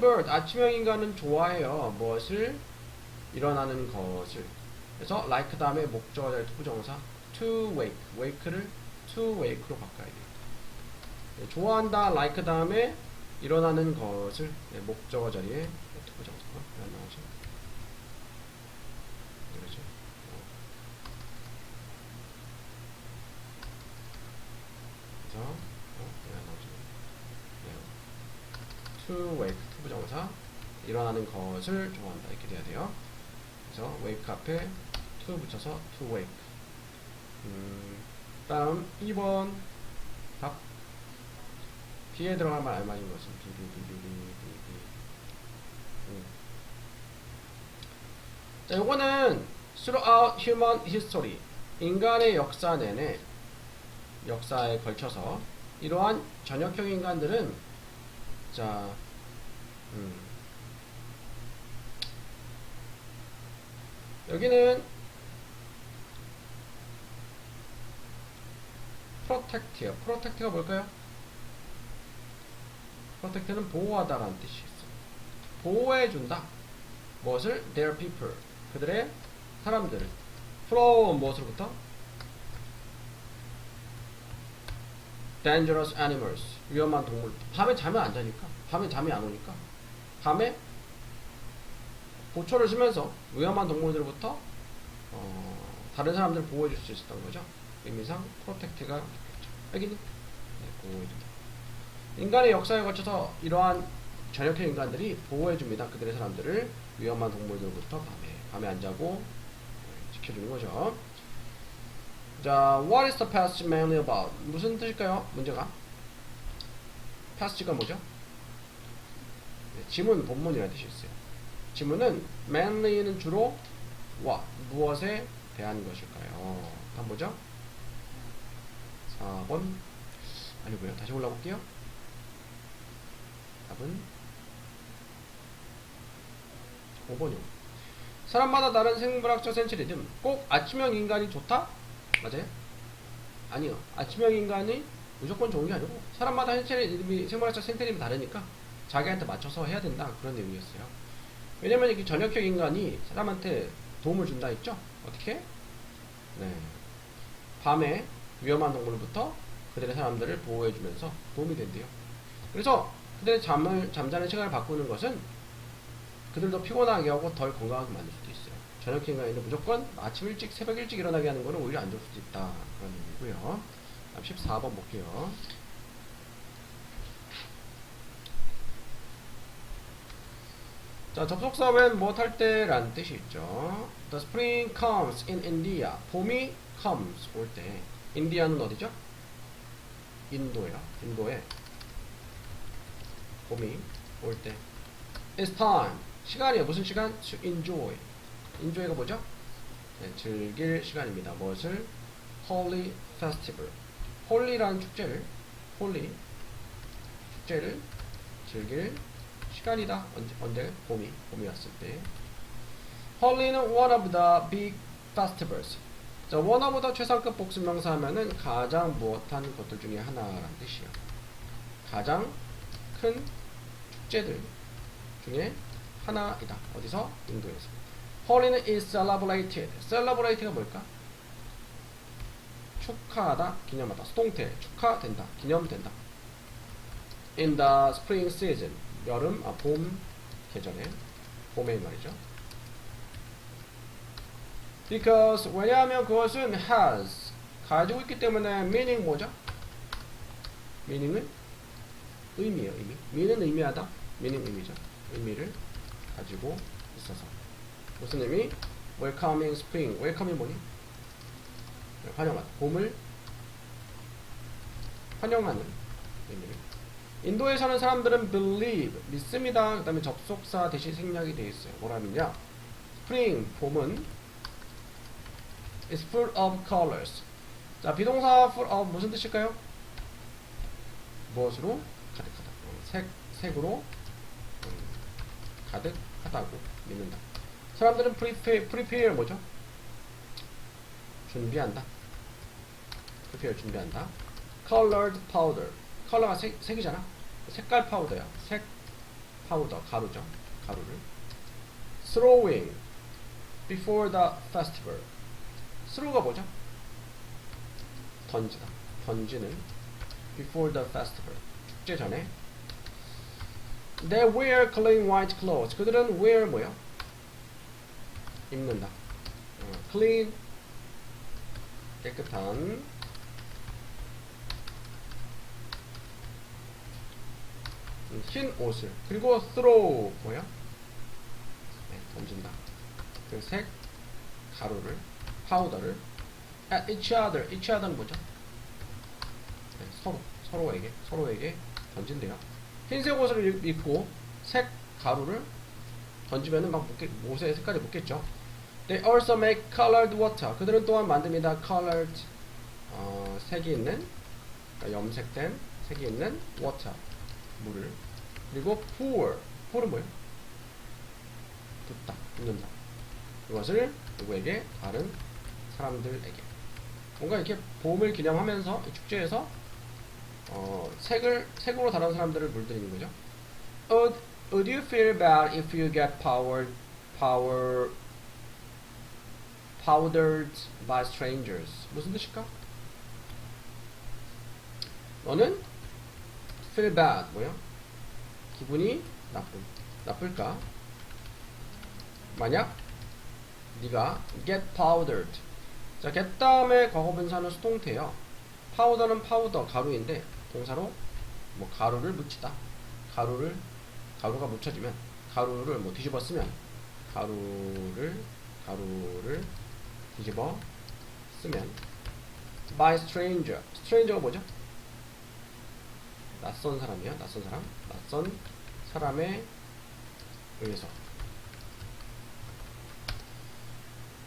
bird 아침형 인간은 좋아해요. 무엇을 일어나는 것을. 그래서 like 다음에 목적어 자리 부정사 to wake, wake를 to wake로 바꿔야 돼요. 네, 좋아한다 like 다음에 일어나는 것을 네, 목적어 자리에 부정사가 나오죠. 그렇죠. 그래서 어, to wake 부정사 일어나는 것을 좋아한다 이렇게 돼야 돼요. 그래서 wake 앞에 to 붙여서 to wake. 음, 다음 2번 답. B에 들어가면 알맞은 것은 B. 음. 자, 요거는 throughout human history 인간의 역사 내내 역사에 걸쳐서 이러한 전역형 인간들은 자, 음. 여기는 protect요. protect가 뭘까요? protect는 보호하다라는 뜻이 있어요. 보호해준다. 무엇을? their people. 그들의 사람들을. from 무엇으로부터? dangerous animals. 위험한 동물. 밤에 잠이 안 자니까. 밤에 잠이 안 오니까. 밤에 보초를 쓰면서 위험한 동물들로부터 어, 다른 사람들을 보호해줄 수 있었던 거죠. 의미상 프로텍트가 좋겠죠. 여기는 네, 보호해준다. 인간의 역사에 거쳐서 이러한 전역형 인간들이 보호해줍니다. 그들의 사람들을 위험한 동물들로부터 밤에 밤에 안 자고 네, 지켜주는 거죠. 자, what is the past mainly about? 무슨 뜻일까요? 문제가 past가 뭐죠? 네, 지문, 본문이라는 뜻이 있어요. 지문은 mainly는 주로 what, 무엇에 대한 것일까요? 한번 보죠. 4번 아니고요. 다시 올라볼게요. 답은 5번이요. 사람마다 다른 생물학적 센츄리즘. 꼭 아침형 인간이 좋다? 맞아요? 아니요. 아침형 인간이 무조건 좋은 게 아니고 사람마다 센츄리즘이 생물학적 센츄리즘이 다르니까 자기한테 맞춰서 해야 된다 그런 내용이었어요. 왜냐면 이렇게 전역형 인간이 사람한테 도움을 준다 했죠? 어떻게? 네. 밤에 위험한 동물부터 그들의 사람들을 보호해주면서 도움이 된대요. 그래서 그들의 잠을 잠자는 시간을 바꾸는 것은 그들도 피곤하게 하고 덜 건강하게 만들 수도 있어요. 저녁 인간인데 무조건 아침 일찍 새벽 일찍 일어나게 하는 거는 오히려 안 좋을 수도 있다 그런. 다음 14번 볼게요. 자, 접속사 when 무엇할 때 라는 뜻이 있죠. The spring comes in India. 봄이 comes 올 때. 인디아는 어디죠? 인도예요. 인도에 봄이 올 때. It's time. 시간이에요. 무슨 시간? To enjoy. enjoy가 뭐죠? 네, 즐길 시간입니다. 무엇을? Holy Festival. 홀리라는 축제를 홀리 축제를 즐길 시간이다. 언제, 언제? 봄이, 봄이 왔을 때. 홀리는 one of the big festivals. 자, one of the 최상급 복수명사 하면은 가장 무엇한 것들 중에 하나라는 뜻이에요. 가장 큰 축제들 중에 하나이다. 어디서? 인도에서. 홀리는 is celebrated. celebrate가 뭘까? 축하하다, 기념하다. 수동태, 축하된다, 기념된다. In the spring season. 여름, 아, 봄 계절에 봄에 말이죠. Because 왜냐하면 그것은 has 가지고 있기 때문에 meaning 뭐죠? meaning은 의미예요, 의미. mean은 의미하다, meaning 의미죠. 의미를 가지고 있어서 무슨 의미? Welcoming spring. Welcome이 뭐니? 네, 환영하다. 봄을 환영하는 의미를 인도에 사는 사람들은 believe, 믿습니다. 그 다음에 접속사 대신 생략이 되어 있어요. 뭐라 하면요. spring, 봄은 is full of colors. 자, 비동사 full of 무슨 뜻일까요? 무엇으로? 가득하다. 어, 색, 색으로 음, 가득하다고 믿는다. 사람들은 prepare, prepare 뭐죠? 준비한다. prepare 준비한다. colored powder. 컬러가 색, 색이잖아. 색깔 파우더야. 색 파우더 가루죠 가루를 throwing before the festival throw가 뭐죠? 던지다 던지는 before the festival 축제 전에 They wear clean white clothes 그들은 wear 뭐요? 입는다 어, clean 깨끗한 음, 흰 옷을 그리고 throw 뭐야? 네, 던진다. 그 색 가루를 파우더를. at each other. each other는 뭐죠? 네, 서로 서로에게 서로에게 던진대요. 흰색 옷을 입- 입고 색 가루를 던지면은 막 묻게, 옷의 색깔이 묻겠죠. They also make colored water. 그들은 또한 만듭니다. colored 어, 색이 있는 그러니까 염색된 색이 있는 water. 물을 그리고 pour pour은 뭐예요? 붓다 붓는다 이것을 누구에게 다른 사람들에게 뭔가 이렇게 봄을 기념하면서 이 축제에서 어, 색을 색으로 다른 사람들을 물들이는 거죠. Would, would you feel bad if you get powered power powdered by strangers? 무슨 뜻일까? 너는 feel bad 뭐야? 기분이 나쁜 나쁠까? 만약 네가 get powdered 자 get 다음에 과거 분사는 수동태요. 파우더는 파우더 가루인데 동사로 뭐 가루를 묻히다 가루를 가루가 묻혀지면 가루를 뭐 뒤집어 쓰면 가루를 가루를 뒤집어 쓰면 by stranger stranger가 뭐죠? 낯선 사람이야 낯선 사람 낯선 사람에 의해서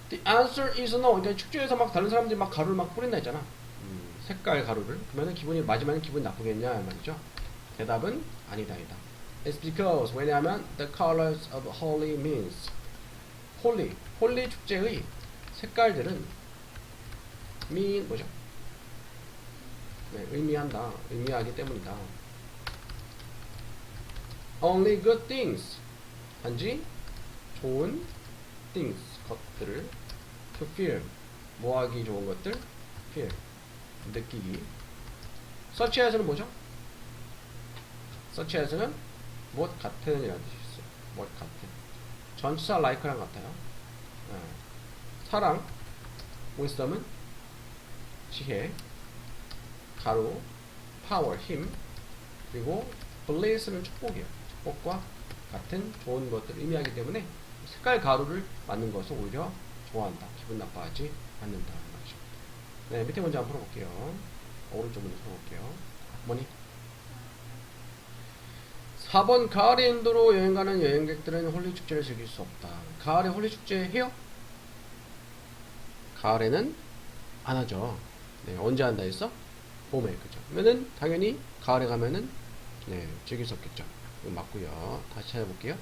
The answer is no. 그러니까 축제에서 막 다른 사람들이 막 가루를 막 뿌린다 했잖아. 음, 색깔 가루를. 그러면은 기분이 맞으면 기분 나쁘겠냐 말이죠. 대답은 아니다 아니다. It's because 왜냐하면 the colors of holy means holy 홀리 축제의 색깔들은 mean 뭐죠? 네, 의미한다. 의미하기 때문이다. Only good things. 단지 좋은 things 것들을 to feel 뭐하기 좋은 것들 feel 느끼기 such as는 뭐죠? such as는 무엇 같은 이라는 뜻이 있어요 무엇 같은 전치사 like랑 같아요 네. 사랑 wisdom은 지혜 가루 power 힘 그리고 bless는 축복이에요 축복과 같은 좋은 것들을 의미하기 때문에 색깔 가루를 맞는 것을 오히려 좋아한다. 기분 나빠하지 않는다. 네, 밑에 문제 한번 풀어볼게요. 오른쪽 문제 풀어볼게요. 뭐니? 4번 가을의 인도로 여행 가는 여행객들은 홀리 축제를 즐길 수 없다. 가을에 홀리 축제 해요? 가을에는 안 하죠. 네, 언제 한다 했어? 봄에, 그죠? 그러면은 당연히 가을에 가면은 네, 즐길 수 없겠죠. 이거 맞고요. 다시 찾아볼게요.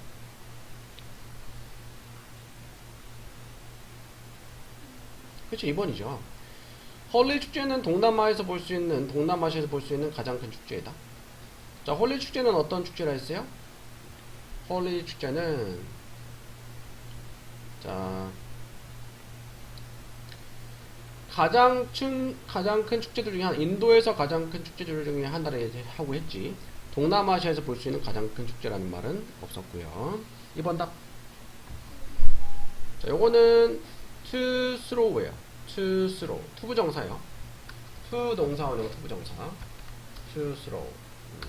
그렇죠 2번이죠 홀리 축제는 동남아에서 볼 수 있는 동남아시아에서 볼 수 있는 가장 큰 축제이다 자 홀리 축제는 어떤 축제라 했어요? 홀리 축제는 자 가장 큰 가장 큰 축제들 중에 한 인도에서 가장 큰 축제들 중에 이제 하고 했지 동남아시아에서 볼 수 있는 가장 큰 축제라는 말은 없었고요 2번 답 자, 요거는 to throw예요. to throw. 투부정사예요. to 동사 원형 투부정사. to throw. 음.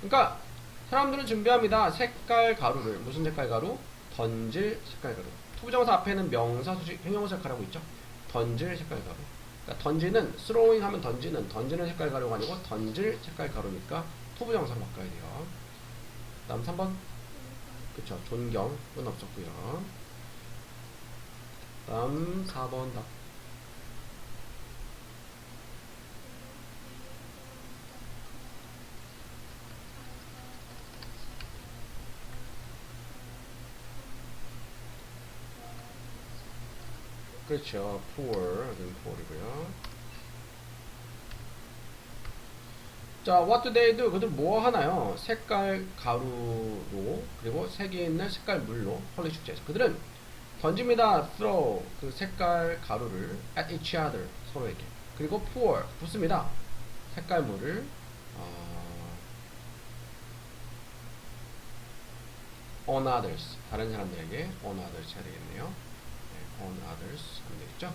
그러니까 사람들은 준비합니다. 색깔 가루를 무슨 색깔 가루? 던질 색깔 가루. 투부정사 앞에는 명사 수직 형용사 색깔하고 있죠. 던질 색깔 가루. 그러니까 던지는 throwing 하면 던지는 던지는 색깔 가루가 아니고 던질 색깔 가루니까 투부정사로 바꿔야 돼요. 다음 3번. 그쵸. 존경은 없었고요. 다음 4번 답. 그렇죠. poor, 여기는 poor이고요. 자, what do they do? 그들 뭐 하나요? 색깔 가루로 그리고 색이 있는 색깔 물로 홀리 축제에서 그들은 던집니다. throw 그 색깔 가루를 at each other 서로에게 그리고 pour 붓습니다. 색깔 물을 어, on others 다른 사람들에게 on others 해야 되겠네요. 네, on others 하면 되겠죠?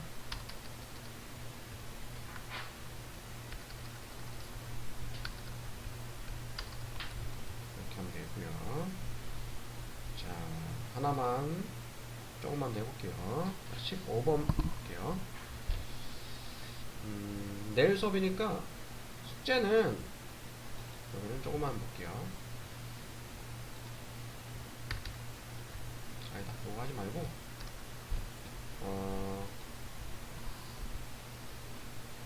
이렇게 하면 되고요. 자, 하나만 조금만 더 해볼게요. 15번 볼게요. 음, 내일 수업이니까 숙제는 여기는 조금만 볼게요. 아니다, 그거 하지 말고, 어,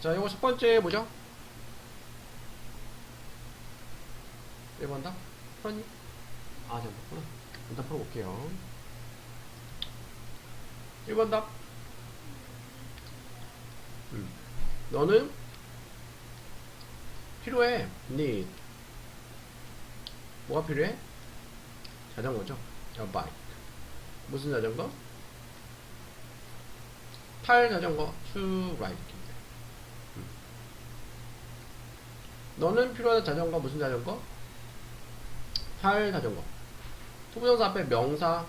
자, 이거 첫 번째 뭐죠? 1번 답? 풀었니? 아, 제가 못구나. 일단 풀어볼게요. 1번 답. 음. 너는 필요해. need. 뭐가 필요해? 자전거죠. a bike. 무슨 자전거? 탈 자전거. to ride. 음. 너는 필요하다 자전거 무슨 자전거? 탈 자전거. 투부정사 앞에 명사,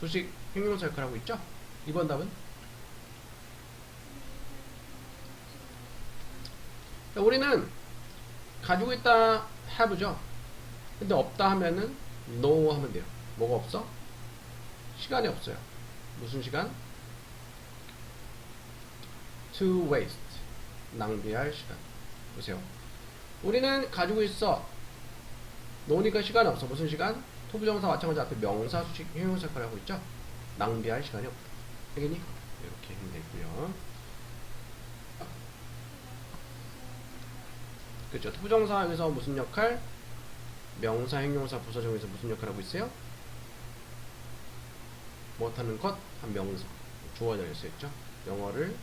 수식, 형용사 역할을 하고 있죠? 이번 답은? 자, 우리는 가지고 있다 have죠. 근데 없다 하면은 no 하면 돼요. 뭐가 없어? 시간이 없어요. 무슨 시간? To waste. 낭비할 시간. 보세요. 우리는 가지고 있어. 노니까 시간이 없어. 무슨 시간? 토부정사 마찬가지 앞에 명사, 수식, 형용사 역할을 하고 있죠? 낭비할 시간이 없다. 되겠니? 이렇게 되고요. 그렇죠. 토부정사에서 무슨 역할? 명사, 형용사, 부사 중에서 무슨 역할을 하고 있어요? 못하는 것, 한 명사. 주어져 있어있죠. 영어를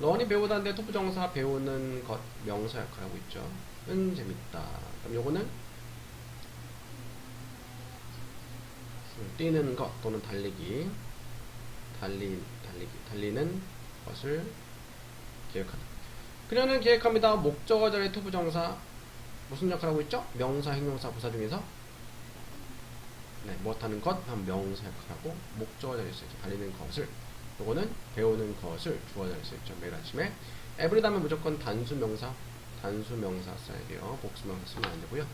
런이 배우다는데 토부정사 배우는 것, 명사 역할을 하고 있죠. 은 재밌다. 그럼 요거는 뛰는 것 또는 달리기 달리, 달리기 달리는 것을 기획하다 그녀는 기획합니다 목적어 자리 투부정사 무슨 역할을 하고 있죠? 명사, 형용사, 부사 중에서 네, 무엇하는 것, 한 명사 역할하고 목적어 자리에 쓰죠 달리는 것을 요거는 배우는 것을 주어 자리에 쓰죠. 매일 아침에. 에브리 다음에 무조건 단수 명사 단수 명사 써야 돼요. 복수 명사 쓰면 안 되고요